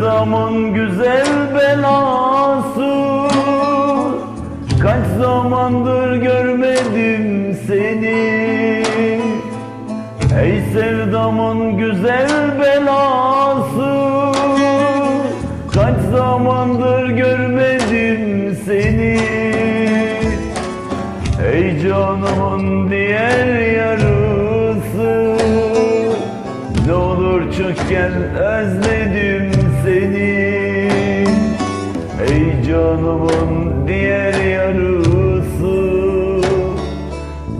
zaman güzel belası. Kaç zamandır görmedim seni. Ey sevdamın güzel belası. Kaç zamandır görmedim seni. Ey canımın diğer yarısı. Ne olur çık gel özledim seni Ey canımın diğer yarısı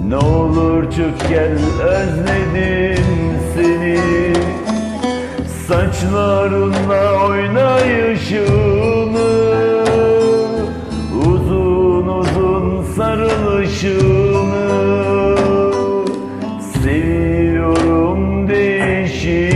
Ne olur çık gel özledim seni. Saçlarınla oynayışını Uzun uzun sarılışını. Seviyorum değişini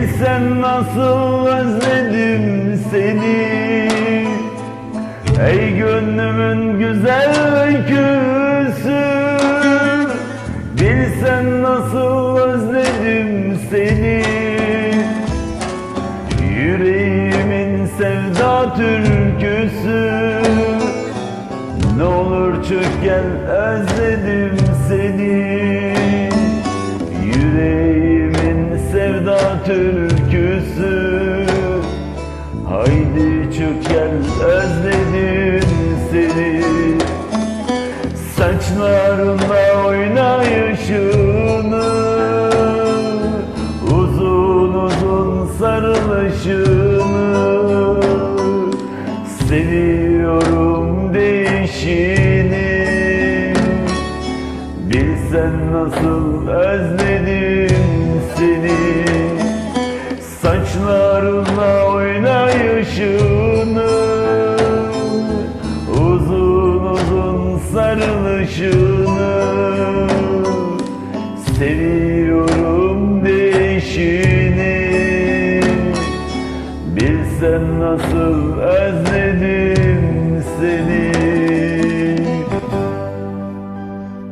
Bilsen nasıl özledim seni? Ey gönlümün güzel öyküsü Bilsen nasıl özledim seni? Yüreğimin sevda türküsü ne olur çık gel özledim Haydi çık gel özledim seni. Saçlarınla oynayışını Uzun uzun sarılışını. Seviyorum değişini. Bilsen nasıl özledim seni sarılışını Seviyorum değişini. Bilsen nasıl özledim seni